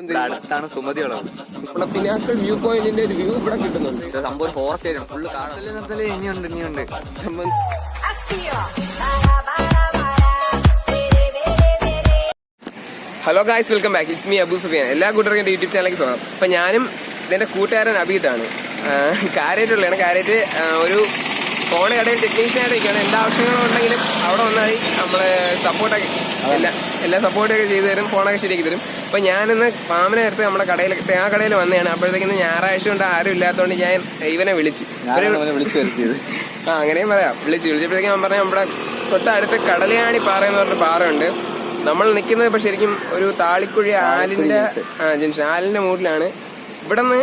ഇവിടെ അടുത്താണ് സുമതിയുള്ളത് നമ്മുടെ പിനാക്കൾ വ്യൂ പോയിന്റിന്റെ ഒരു വ്യൂ ഇവിടെ കിട്ടുന്നുണ്ട്. പക്ഷെ സംഭവം ഫോറസ്റ്റ് ഏരിയ ഫുള്ള് കാണാൻ ഇനിയുണ്ട് ഇനിയുണ്ട്. Hello guys welcome back it's me Abu Sufiyan എല്ലാ കൂട്ടർക്കും എന്റെ യൂട്യൂബ് ചാനലിലേക്ക് സ്വാഗതം. അപ്പൊ ഞാനും ഇതിന്റെ കൂട്ടുകാരൻ അബീതാണ് കാര്യമായിട്ടുള്ളതാണ്. കാര്യമായിട്ട് ഒരു ഫോൺ കടയിൽ ടെക്നീഷ്യൻ ഇടയ്ക്കാണ് എല്ലാ ആവശ്യങ്ങളും ഉണ്ടെങ്കിലും അവിടെ വന്നാൽ നമ്മൾ സപ്പോർട്ടൊക്കെ എല്ലാ എല്ലാ സപ്പോർട്ടൊക്കെ ചെയ്തു തരും ഫോണൊക്കെ ശരിയാക്കി തരും. അപ്പൊ ഞാനിന്ന് പാമ്പിനെ നേരത്തെ നമ്മുടെ കടയിൽ ആ കടയിൽ വന്നതാണ്. അപ്പോഴത്തേക്കിന്ന് ഞായറാഴ്ച കൊണ്ട് ആരും ഇല്ലാത്തതുകൊണ്ട് ഞാൻ ഇവനെ വിളിച്ച്. ആ അങ്ങനെയും പറയാം. വിളിച്ച് വിളിച്ചപ്പോഴത്തേക്കും ഞാൻ പറഞ്ഞ നമ്മുടെ തൊട്ടടുത്ത് കടലയാണി പാറ എന്ന് പറഞ്ഞ പാറയുണ്ട്. നമ്മൾ നിൽക്കുന്നത് ഇപ്പൊ ശരിക്കും ഒരു താളിക്കുഴി ആലിന്റെ ആ ജംഗ്ഷൻ. ആലിന്റെ മൂട്ടിലാണ്. ഇവിടെ നിന്ന്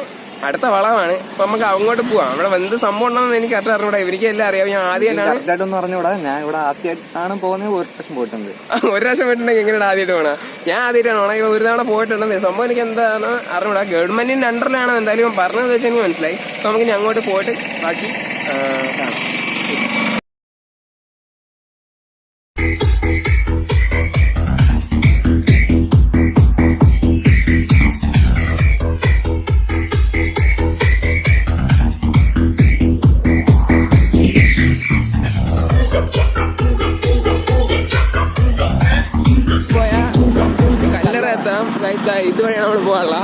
അടുത്ത വളമാണ് അപ്പൊ നമുക്ക് അങ്ങോട്ട് പോവാം. അവിടെ എന്ത് സംഭവം ഉണ്ടെന്ന് എനിക്ക് കറക്റ്റ് അറിഞ്ഞൂടാ. ഇവർക്ക് എല്ലാം അറിയാം. ഞാൻ ആദ്യമായിട്ടാണ് പറഞ്ഞൂടാ ഞാൻ ഇവിടെ ആദ്യമായിട്ടാണ് പോകുന്നത്. ഒരു പ്രാവശ്യം പോയിട്ടുണ്ട്. ഒരു പ്രാവശ്യം പോയിട്ടുണ്ടെങ്കിൽ എങ്ങനെയാണ് ആദ്യമായിട്ട് പോകണം ഞാൻ ആദ്യമായിട്ടാണ് പോണത് ഒരു തവണ പോയിട്ടുണ്ടെന്ന്. സംഭവം എനിക്ക് എന്താണ് അറിഞ്ഞൂടാ. ഗവൺമെന്റിന്റെ അണ്ടറിലാണോ എന്തായാലും പറഞ്ഞത് വെച്ച് എനിക്ക് മനസ്സിലായി. അപ്പൊ നമുക്ക് ഇനി അങ്ങോട്ട് പോയിട്ട് ബാക്കി കാണാം. ഗൈസ് ഇതുവഴി നമ്മൾ പോകാനുള്ള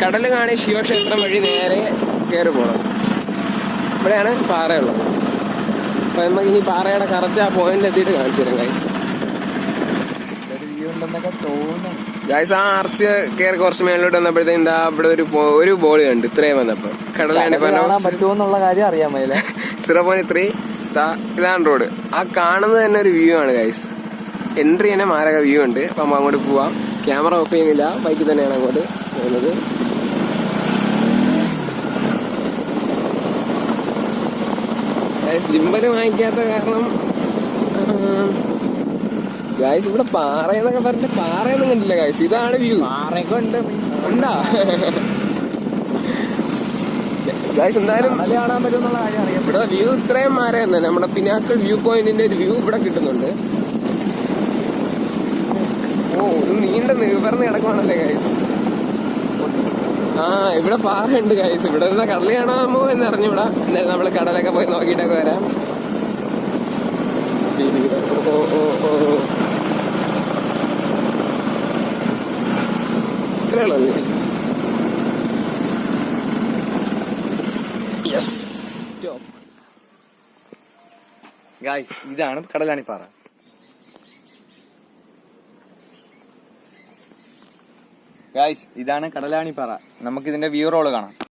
കടൽ കാണി ശിവക്ഷേത്രം വഴി നേരെ കയറി പോകണം. ഇവിടെയാണ് പാറയുള്ളത്. അപ്പൊ നമുക്ക് ഇനി പാറയുടെ കറക്റ്റ് ആ പോയിന്റ് എത്തിയിട്ട് കാണിച്ചു തരാം ഗൈസ് ഗൈസ് ആ ആർച്ച് കയറി കുറച്ച് മേളിലോട്ട് വന്നപ്പോഴത്തേക്കും എന്താ ഇവിടെ ഒരു ഒരു ബോൾ കണ്ട് ഇത്രയും വന്നപ്പോ കടലാണ് കാര്യം അറിയാൻ സീറോ പോയിന്റ് ത്രീ ഇതാണ് റോഡ് ആ കാണുന്നത് തന്നെ ഒരു വ്യൂ ആണ് ഗൈസ് എൻട്രി തന്നെ മാരക വ്യൂ ഉണ്ട്. അപ്പൊ അങ്ങോട്ട് പോവാം. ക്യാമറ ഓഫ് ചെയ്യുന്നില്ല. ബൈക്കിൽ തന്നെയാണ് അങ്ങോട്ട് പോകുന്നത്. ഗൈസ് ജിമ്പൽ വാങ്ങിക്കാത്ത കാരണം ഗായ്സ് ഇവിടെ പാറ എന്നൊക്കെ പറഞ്ഞിട്ട് പാറയൊന്നും കണ്ടില്ല ഗായ്സ് ഇതാണ് വ്യൂ പാറയൊക്കെ ഉണ്ട്. ഉണ്ടാ? ഗായ്സ് എന്തായാലും കാണാൻ അറിയാം ഇവിടെ വ്യൂ ഇത്രയും മാറിയെന്ന്. നമ്മുടെ പിനാക്കൾ വ്യൂ പോയിന്റിന്റെ ഒരു വ്യൂ ഇവിടെ കിട്ടുന്നുണ്ട്. ഓ ഇത് നീണ്ട നിവർന്ന് കിടക്കുവാണല്ലേ ഗൈസ് ആ ഇവിടെ പാറയുണ്ട് ഗൈസ് ഇവിടെ നിന്ന് കാണാമോ എന്ന് അറിഞ്ഞൂടാ എന്തായാലും നമ്മൾ കടലൊക്കെ പോയി നോക്കിയിട്ടൊക്കെ വരാം. ഓ ഓ ഓ. ഓ ഇത്രേ ഉള്ളൂ യെസ് ഗായ് ഇതാണ് കടലാണിപ്പാറ. ഗായ്സ് ഇതാണ് കടലാണിപ്പാറ. നമുക്കിതിന്റെ വ്യൂ റോൾ കാണാം.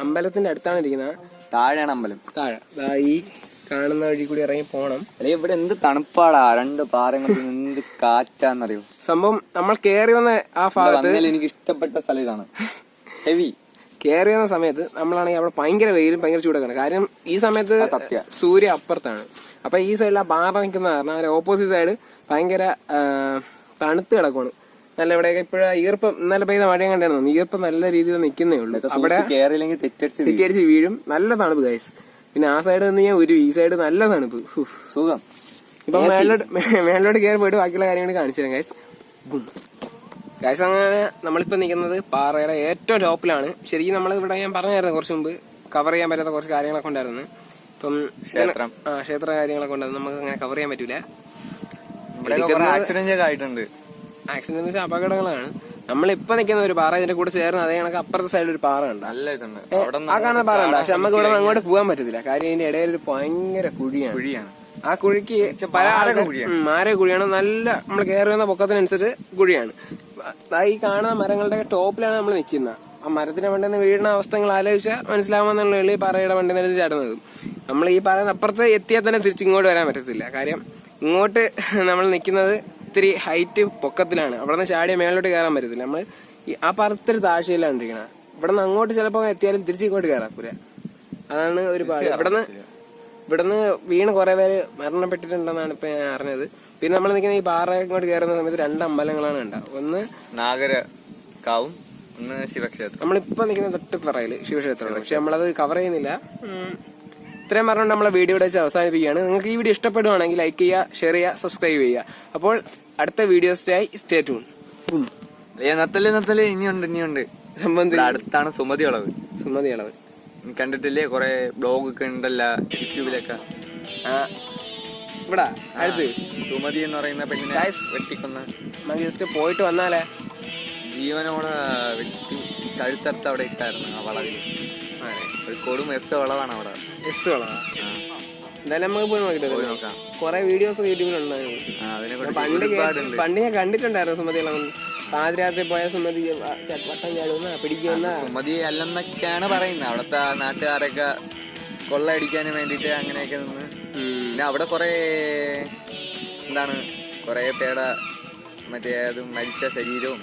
അമ്പലത്തിന്റെ അടുത്താണ് ഇരിക്കുന്നത് താഴെയാണ് അമ്പലം. താഴെ. ദാ ഈ കാണുന്ന വഴി കൂടി ഇറങ്ങി പോണം. അല്ലെ ഇവിടെ എന്ത് തണുപ്പാടാ. രണ്ട് പാറങ്ങളിൽ എന്ത് കാറ്റാന്നറിയോ. സംഭവം നമ്മൾ കേറി വന്ന ആ ഭാഗത്ത് എനിക്ക് ഇഷ്ടപ്പെട്ട സ്ഥലം ഇതാണ്. ഹെവി. കേറി വന്ന സമയത്ത് നമ്മളാണെങ്കിൽ അവിടെ ഭയങ്കര വെയിലും ഭയങ്കര ചൂടൊക്കെയാണ്. കാരണം ഈ സമയത്ത് സത്യം. സൂര്യ അപ്പുറത്താണ്. അപ്പൊ ഈ സൈഡിൽ ആ ബാറ നിൽക്കുന്ന കാരണം ഓപ്പോസിറ്റ് സൈഡ് ഭയങ്കര തണുത്ത് കിടക്കുവാണ്. നല്ല ഇവിടെ ഇപ്പോഴും ഈർപ്പം നല്ല പെയ്ത മഴയും കണ്ടായിരുന്നു. ഈർപ്പം നല്ല രീതിയിൽ നിൽക്കുന്നേ ഉള്ളൂ. അവിടെ തെറ്റടിച്ച് വീഴും. നല്ല തണുപ്പ് ഗൈസ് പിന്നെ ആ സൈഡ് നിന്ന് ഞാൻ ഒരു ഈ സൈഡ് നല്ല തണുപ്പ്. സുഖം. ഇപ്പൊ മേളിലോട്ട് മേളിലോട്ട് കയറി പോയിട്ട് ബാക്കിയുള്ള കാര്യങ്ങൾ കാണിച്ചു തരാം ഗൈസ് ഗൈസ് അങ്ങനെ നമ്മളിപ്പോ നിൽക്കുന്നത് പാറയുടെ ഏറ്റവും ടോപ്പിലാണ്. ശരിക്കും നമ്മൾ ഇവിടെ ഞാൻ പറഞ്ഞായിരുന്നു കുറച്ച് മുമ്പ് കവർ ചെയ്യാൻ പറ്റാത്ത കുറച്ച് കാര്യങ്ങളൊക്കെ ഉണ്ടായിരുന്നു. ഇപ്പം ക്ഷേത്രം. ആ ക്ഷേത്ര കാര്യങ്ങളൊക്കെ ഉണ്ടായിരുന്നു. നമുക്ക് അങ്ങനെ കവർ ചെയ്യാൻ പറ്റൂല. ആക്സിഡന്റ് ആയിട്ടുണ്ട്. ആക്സിഡന്റ് എന്ന് വെച്ചാൽ അപകടങ്ങളാണ്. നമ്മളിപ്പോ നിൽക്കുന്ന ഒരു പാറ ഇതിന്റെ കൂടെ ചേർന്ന് അതേ കണക്ക് അപ്പുറത്തെ സൈഡിൽ ഒരു പാറ ഉണ്ട്. നല്ല ഇതുണ്ട്. അവിടെ ആ കാണുന്ന പാറ ഉണ്ട്? പക്ഷെ നമുക്ക് ഇവിടെ അങ്ങോട്ട് പോകാൻ പറ്റത്തില്ല. കാര്യം ഇതിന്റെ ഇടയിൽ ഒരു ഭയങ്കര കുഴിയാണ്. കുഴിയാണ്. ആ കുഴിക്ക് പല ആൾക്കാർ- കുഴിയാണ്. നല്ല നമ്മൾ കയറി വന്ന പൊക്കത്തിനനുസരിച്ച് കുഴിയാണ്. ഈ കാണുന്ന മരങ്ങളുടെ ടോപ്പിലാണ് നമ്മൾ നിൽക്കുന്നത്. ആ മരത്തിന്റെ വണ്ടിയിൽ നിന്ന് വീഴുന്ന അവസ്ഥകൾ ആലോചിച്ചാൽ മനസ്സിലാവുമെന്നുള്ള ഈ പാറയുടെ വണ്ടി നിന്ന് ചാടുന്നത്. നമ്മൾ ഈ പറയുന്ന അപ്പുറത്ത് എത്തിയാൽ തന്നെ തിരിച്ചിങ്ങോട്ട് വരാൻ പറ്റത്തില്ല. കാര്യം ഇങ്ങോട്ട് നമ്മൾ നിൽക്കുന്നത് ഇത്തിരി ഹൈറ്റ് പൊക്കത്തിലാണ്. അവിടെ നിന്ന് ചാടിയ മേളിലോട്ട് കയറാൻ പറ്റത്തില്ല. നമ്മൾ ആ പറത്തൊരു താഴ്ചയിലാണ് ഇരിക്കുന്നത് ഇവിടെ നിന്ന് അങ്ങോട്ട് ചിലപ്പോൾ എത്തിയാലും തിരിച്ച് ഇങ്ങോട്ട് കയറാക്കൂല അതാണ് ഒരു പാട്. ഇവിടെ നിന്ന് ഇവിടുന്ന് വീണ് കുറെ പേര് മരണപ്പെട്ടിട്ടുണ്ടെന്നാണ് ഇപ്പൊ ഞാൻ അറിഞ്ഞത്. പിന്നെ നമ്മൾ നിൽക്കുന്ന ഈ പാറ ഇങ്ങോട്ട് കയറുന്ന സമയത്ത് രണ്ട് അമ്പലങ്ങളാണ് ഉണ്ടാവുക ഒന്ന് നാഗര കാവും ഒന്ന് ശിവക്ഷേത്രം. നമ്മളിപ്പോ നിൽക്കുന്ന തൊട്ട് പറയിൽ ശിവക്ഷേത്രമാണ്. പക്ഷെ നമ്മളത് കവർ ചെയ്യുന്നില്ല. ഇത്രയും പറഞ്ഞുകൊണ്ട് നമ്മളെ വീഡിയോ ഇവിടെ വെച്ച് അവസാനിപ്പിക്കുകയാണ്. നിങ്ങൾക്ക് ഈ വീഡിയോ ഇഷ്ടപ്പെടുവാണെങ്കിൽ ലൈക്ക് ചെയ്യുക ഷെയർ ചെയ്യുക സബ്സ്ക്രൈബ് ചെയ്യുക. അപ്പോൾ അടുത്ത വീഡിയോസിനായി സ്റ്റേ ട്യൂൺ നത്തൽ നത്തൽ ഇനിയുണ്ട് ഇനിയുണ്ട്. അടുത്താണ് സുമതി അളവ് സുമതി അളവ് കണ്ടിട്ടില്ലേ? കൊറേ ബ്ലോഗ് ഒക്കെ ഉണ്ടല്ലോ യൂട്യൂബിലൊക്കെ. ഇവിടെ അടുത്ത്. സുമതി എന്ന് പറയുന്ന പെണ്ണിനെ വെട്ടിക്കൊന്ന്. നമുക്ക് ജസ്റ്റ് പോയിട്ട് വന്നാലേ. ജീവനോടെ വെട്ടി കഴുത്തടുത്ത് അവിടെ ഇട്ടായിരുന്നു ആ വളവിൽ. ആരെ ഒരു കൊടും എസ് വളവാണ് അവിടെ. എസ് ആ. എന്തായാലും നമുക്ക് പോയി നോക്കിട്ട് കൊറേ വീഡിയോസ് യൂട്യൂബിലുണ്ടായിരുന്നു പണ്ട് പണ്ട് ഞാൻ കണ്ടിട്ടുണ്ടായിരുന്നു സുമതി പാതിരാത്രി പോയ സുമതി വട്ടം ചാടുന്ന പിടിക്കുന്ന. സുമതി അല്ലെന്നൊക്കെയാണ് പറയുന്നത്. അവിടുത്തെ നാട്ടുകാരൊക്കെ കൊള്ളയടിക്കാനും വേണ്ടിട്ട് അങ്ങനെയൊക്കെ നിന്ന്. പിന്നെ അവിടെ കൊറേ എന്താണ് കൊറേ പേടെ മറ്റേ അത് മരിച്ച ശരീരവും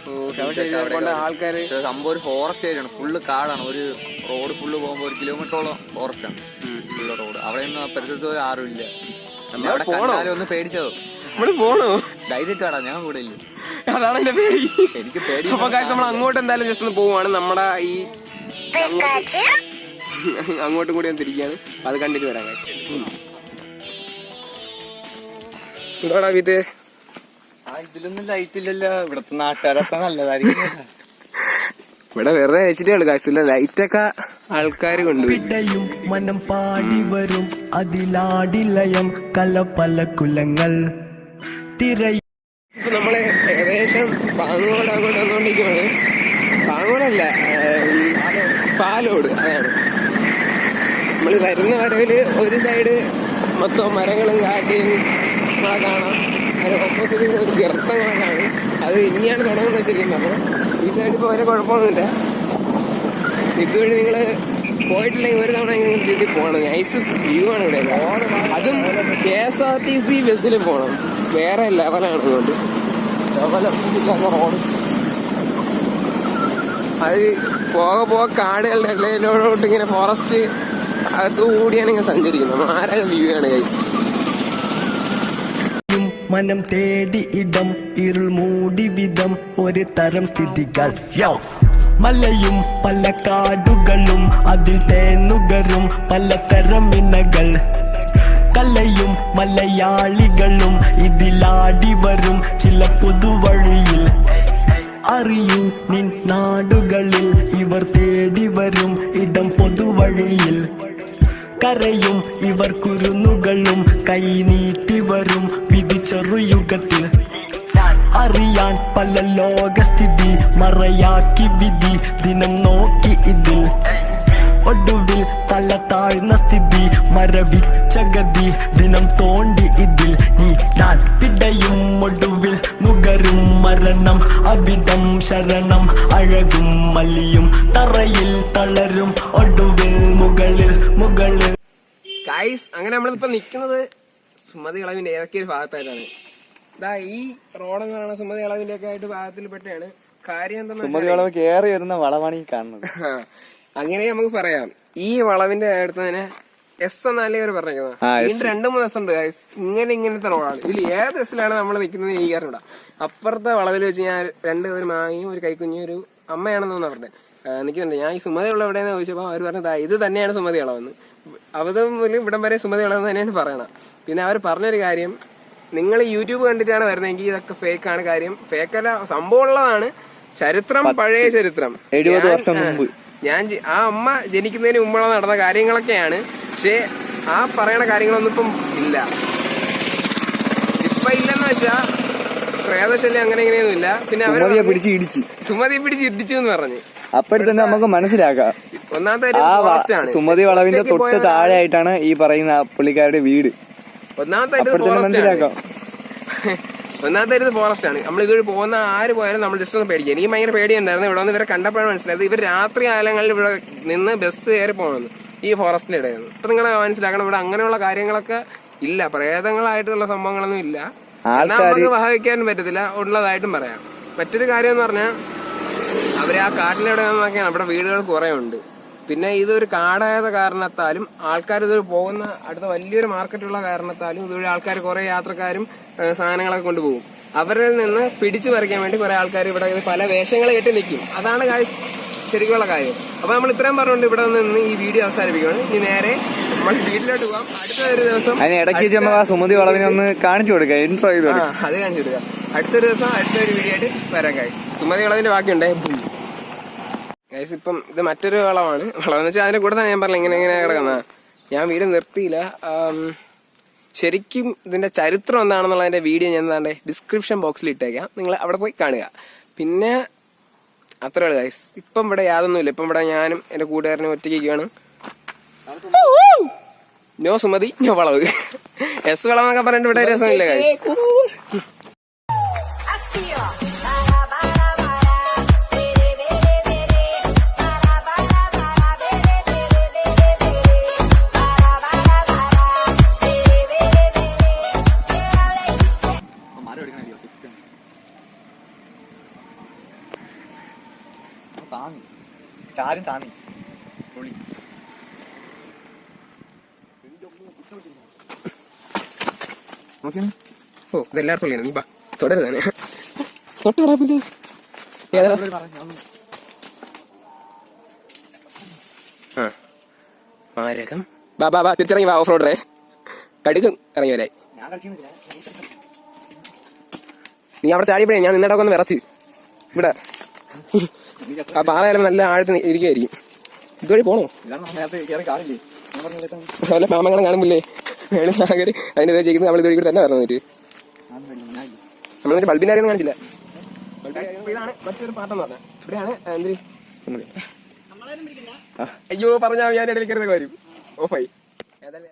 ആൾക്കാര്. പക്ഷെ സംഭവം ഒരു ഫോറസ്റ്റ് ഏരിയ ആണ്. ഫുള്ള് കാടാണ്. ഒരു റോഡ് ഫുള്ള് പോകുമ്പോൾ ഒരു കിലോമീറ്ററോളം ഫോറസ്റ്റ് ആണ്. ഫുള്ള് റോഡ് അവിടെ ഒന്നും പരിസരത്ത് ഒരു ആരും ഇല്ല. അവിടെ കണ്ടാലും ഒന്ന് പേടിച്ചോ? പോണോ? ഞാൻ കൂടെ ഇല്ല. അതാണ് എന്റെ പേടി. എനിക്ക് പേടി അപ്പൊ നമ്മൾ അങ്ങോട്ട് എന്തായാലും ജസ്റ്റ് ഒന്ന് പോവാണ് നമ്മുടെ ഈ അങ്ങോട്ടും കൂടി ഒന്ന് തിരിക്കുകയാണ് അത് കണ്ടിട്ട് വരാം വീട്ട് ആ ഇതിലൊന്നും ലൈറ്റ് ഇല്ലല്ലോ. ഇവിടത്തെ നാട്ടുകാരൊക്കെ നല്ലതായിരിക്കും. ഇവിടെ വെറുതെ അയച്ചിട്ടേ ഉള്ളു കാശില്ല ലൈറ്റൊക്കെ ആൾക്കാർ കൊണ്ടുപോയി. ഇടയും മനം പാടി വരും. അതിലാടിലയം കല പല കുലങ്ങൾ. തിരയും ഇപ്പൊ നമ്മൾ ഏകദേശം പാങ്ങോട് അങ്ങോട്ട് വന്നുകൊണ്ടിരിക്കുകയാണ് പാങ്ങോടല്ല ഏഹ്, പാലോട് അതാണ്. നമ്മൾ വരുന്ന വരവിൽ ഒരു സൈഡ് മൊത്തം മരങ്ങളും കാട്ടിയും നമ്മളെ കാണാം. അതിന് ഓപ്പോസിറ്റ് ഒരു ഗർത്തങ്ങളൊക്കെയാണ് അത് ഇനിയാണ് തുടങ്ങുന്നത് ശരിക്കും പറഞ്ഞാൽ ഈ സൈഡിൽ ഇപ്പോൾ വരെ കുഴപ്പമൊന്നുമില്ല. ഇതുവഴി നിങ്ങൾ പോയിട്ടില്ലെങ്കിൽ ഒരു തവണ നിങ്ങൾ ഇതിൽ പോകണം. നൈസ് വ്യൂ ആണ് ഇവിടെ. അതും K S R T C ബസ്സിൽ പോകണം. വേറെ ലെവലാണ് അങ്ങോട്ട് അത് പോക പോക കാടുകളുടെ ഇടയിലോട്ട് ഇങ്ങനെ ഫോറസ്റ്റ് അകത്ത് കൂടിയാണ് ഇങ്ങനെ സഞ്ചരിക്കുന്നത്. മാരക വ്യൂ ആണ് കൈസ് മനം തേടി ഇടം ഇരുൾ മൂടി വിധം ഒരു തരം സ്ഥിതികൾ. മലയും പല കാടുകളും അതിൽ തേനുകരും പലതരം ഇണകൾ. കലയും മലയാളികളും ഇതിലാടി വരും ചില പുതുവഴിയിൽ. അറിയൂ നിൻ നാടുകളിൽ ശരണം. അവിടം ശരണം. അഴകും മലിയും തറയിൽ തളരും. ഒടുവിൽ മുകളിൽ മുകളിൽ. ഗൈസ് അങ്ങനെ നമ്മളിപ്പോ നിൽക്കുന്നത് സുമതി ഇളവിന്റെ ഏതൊക്കെ ഒരു ഭാഗത്തായിട്ടാണ്. ഇതാ ഈ റോഡ് കാണാൻ സുമതി ഇളവിന്റെ ഒക്കെ ആയിട്ട് ഭാഗത്തിൽ പെട്ടാണ് കാര്യം എന്താ കേറി വരുന്ന വളവാണ് ഈ കാണുന്നത്. അങ്ങനെ നമുക്ക് പറയാം. ഈ വളവിന്റെ അടുത്ത് തന്നെ എസ് എന്നാലേ അവർ പറഞ്ഞേക്കുന്നത് രണ്ട് മൂന്ന് എസ് ഉണ്ട്. ഇങ്ങനെ ഇങ്ങനത്തെ റോളാണ്. ഇതിൽ ഏത് എസ്സിലാണ് നമ്മൾ നിൽക്കുന്നത് എനിക്ക് അറിഞ്ഞൂടാ. അപ്പുറത്തെ വളവിൽ വെച്ച് ഞാൻ രണ്ട് ഒരു മായും ഒരു കൈക്കുഞ്ഞും ഒരു അമ്മയാണെന്ന് പറഞ്ഞത് നിൽക്കുന്നുണ്ട് ഞാൻ ഈ സുമതി ഉള്ള എവിടെയെന്ന് ചോദിച്ചപ്പോൾ അവർ പറഞ്ഞത് "ദാ ഇത് തന്നെയാണ് സുമതി ഇളവെന്ന് അവതും മുതൽ ഇവിടം വരെ സുമതി ഇളവെന്ന് തന്നെയാണ് പറയണത്. പിന്നെ അവർ പറഞ്ഞൊരു കാര്യം നിങ്ങൾ യൂട്യൂബ് കണ്ടിട്ടാണ് വരുന്നതെങ്കിൽ ഇതൊക്കെ ഫേക്ക് ആണ്. കാര്യം ഫേക്കല്ല സംഭവം ഉള്ളതാണ്. ചരിത്രം പഴയ ചരിത്രം. എഴുപത് വർഷം മുമ്പ്. ഞാൻ ആ അമ്മ ജനിക്കുന്നതിന് മുമ്പുള്ള നടന്ന കാര്യങ്ങളൊക്കെയാണ്. പക്ഷേ ആ പറയണ കാര്യങ്ങളൊന്നും ഇപ്പം ഇല്ല. ഇപ്പൊ ഇല്ലെന്ന് വെച്ചാ പ്രേതശല്യം അങ്ങനെ ഇങ്ങനെയൊന്നും ഇല്ല. പിന്നെ അവർ സുമതിയെ പിടിച്ച് ഇടിച്ച്. സുമതി പിടിച്ച് ഇടിച്ചു എന്ന് പറഞ്ഞു. അപ്പോഴത്തെ തന്നെ നമുക്ക് മനസ്സിലാക്കാം. ഒന്നാമത്തെ ആ വ- ഫോറസ്റ്റ് ആണ് സുമതി വളവിന്റെ ഒറ്റയ്ക്ക് തൊട്ട് താഴെയായിട്ടാണ് താഴെ ആയിട്ടാണ് ഈ പറയുന്ന പുള്ളിക്കാരുടെ വീട്. ഒന്നാമത്തെ ആണ്. മനസ്സിലാക്കാം. ഒന്നാമത്തെ ഇത് ഫോറസ്റ്റ് ആണ്. നമ്മൾ ഇതുവഴി പോകുന്ന ആര് പോയാലും നമ്മൾ ജസ്റ്റ് ഒന്ന് പേടിക്കുക. എനിക്ക് ഭയങ്കര പേടിയുണ്ടായിരുന്നു. ഇവിടെ വന്ന് ഇവരെ കണ്ടപ്പോഴാണ് മനസ്സിലായത്. ഇവർ രാത്രി കാലങ്ങളിൽ ഇവിടെ നിന്ന് ബസ് കയറി പോകണമെന്ന് ഈ ഫോറസ്റ്റിന്റെ ഇടയിൽ നിന്ന് അപ്പൊ നിങ്ങൾ മനസ്സിലാക്കണം ഇവിടെ അങ്ങനെയുള്ള കാര്യങ്ങളൊക്കെ ഇല്ല. പ്രേതങ്ങളായിട്ടുള്ള സംഭവങ്ങളൊന്നും ഇല്ല. നമുക്ക് വഹിക്കാനും പറ്റത്തില്ല. ഉള്ളതായിട്ടും പറയാം. മറ്റൊരു കാര്യം എന്ന് പറഞ്ഞാൽ അവർ ആ കാട്ടിലെവിടെ നോക്കിയാണ് അവിടെ വീടുകൾ കുറെ ഉണ്ട്. പിന്നെ ഇതൊരു കാടായത് കാരണത്താലും ആൾക്കാർ ഇതൊരു പോകുന്ന അടുത്ത വലിയൊരു മാർക്കറ്റുള്ള കാരണത്താലും ഇതുവഴി ആൾക്കാർ കുറെ യാത്രക്കാരും സാധനങ്ങളൊക്കെ കൊണ്ടുപോകും. അവരിൽ നിന്ന് പിടിച്ചു പറിക്കാൻ വേണ്ടി കുറെ ആൾക്കാർ ഇവിടെ പല വേഷങ്ങൾ കെട്ടി നിൽക്കും. അതാണ് ശരിക്കുള്ള കാര്യം. അപ്പൊ നമ്മൾ ഇത്രയും പറഞ്ഞുകൊണ്ട് ഇവിടെ നിന്ന് ഈ വീഡിയോ അവസാനിപ്പിക്കുകയാണ്. ഇനി നേരെ നമ്മൾ വീട്ടിലോട്ട് പോകാം അടുത്ത ഒരു ദിവസം അതിന് ഇടയ്ക്ക് സുമതി വളവിനെ ഒന്ന് കാണിച്ചു കൊടുക്കുക ഇൻട്രോ ചെയ്ത് ആ കൊടുക്കുക അത് അടുത്തൊരു ദിവസം അടുത്തൊരു വീഡിയോ ആയിട്ട് വരാം കാഴ്ച സുമതി വളവിന്റെ ബാക്കിയുണ്ടേ? ഗൈസ് ഇപ്പം ഇത് മറ്റൊരു വളമാണ് വളമെന്ന് വെച്ചാൽ അതിന്റെ കൂടെ തന്നെ ഞാൻ പറഞ്ഞില്ല ഇങ്ങനെ ഇങ്ങനെ കിടക്കുന്ന. ഞാൻ വീട് നിർത്തിയില്ല. ശരിക്കും ഇതിന്റെ ചരിത്രം എന്താണെന്നുള്ളതിന്റെ വീഡിയോ ഞാൻ എന്താണ്ട് ഡിസ്ക്രിപ്ഷൻ ബോക്സിൽ ഇട്ടേക്കാം. നിങ്ങൾ അവിടെ പോയി കാണുക. പിന്നെ അത്രേ ഉള്ളു ഗൈസ് ഇപ്പം ഇവിടെ യാതൊന്നുമില്ല. ഇപ്പം ഇവിടെ ഞാനും എന്റെ കൂട്ടുകാരനും ഒറ്റയ്ക്കാണ് നോ സുമതി നോ വളവ്. എസ് വളം എന്നൊക്കെ പറഞ്ഞിട്ട് ഇവിടെ രസമില്ല ഗൈസ് താങ്ങി ചാരും താങ്ങി പൊളി. ഓ ഇതെല്ലായിടത്തും ഉള്ളതാണ്. നീ ബാ തുടരുതാണ് തൊട്ടടാ പിന്നെ ഏതാ ആ. മാരകം. ബാ ബാ ബാ തിരിച്ചിറങ്ങി ബാ ഓഫ് റോഡറേ കടുക്കും ഇറങ്ങി വരായി നീ അവിടെ ചാടിയപ്പോഴേ ഞാൻ നിന്നിടൊക്കെ ഒന്ന് വിറച്ച്. ഇവിടെ. ആ പാറയാലും നല്ല ആഴത്ത് ഇരിക്കുമായിരിക്കും ഇതുവഴി പോണോ? കയറി. വല്ല മാമങ്ങളെ കാണുമ്പില്ലേ വേണം നാഗര് അതിന്റെ ഇതാ ചെയ്യുന്നത് നമ്മൾ ഇതുവഴി കൂടി തന്നെ വരണം എന്നിട്ട്. നമ്മൾ ബൾബിന്റെ കാര്യം കാണിച്ചില്ല. അപ്പൊ ഇതാണ് മറ്റൊരു പാട്ടെന്ന് പറഞ്ഞത്. ഇവിടെയാണ് എന്തിരി? അയ്യോ പറഞ്ഞാൽ ഞാൻ ഇടയിൽ വരും. കാര്യം ഓഫായി ഏതായാലും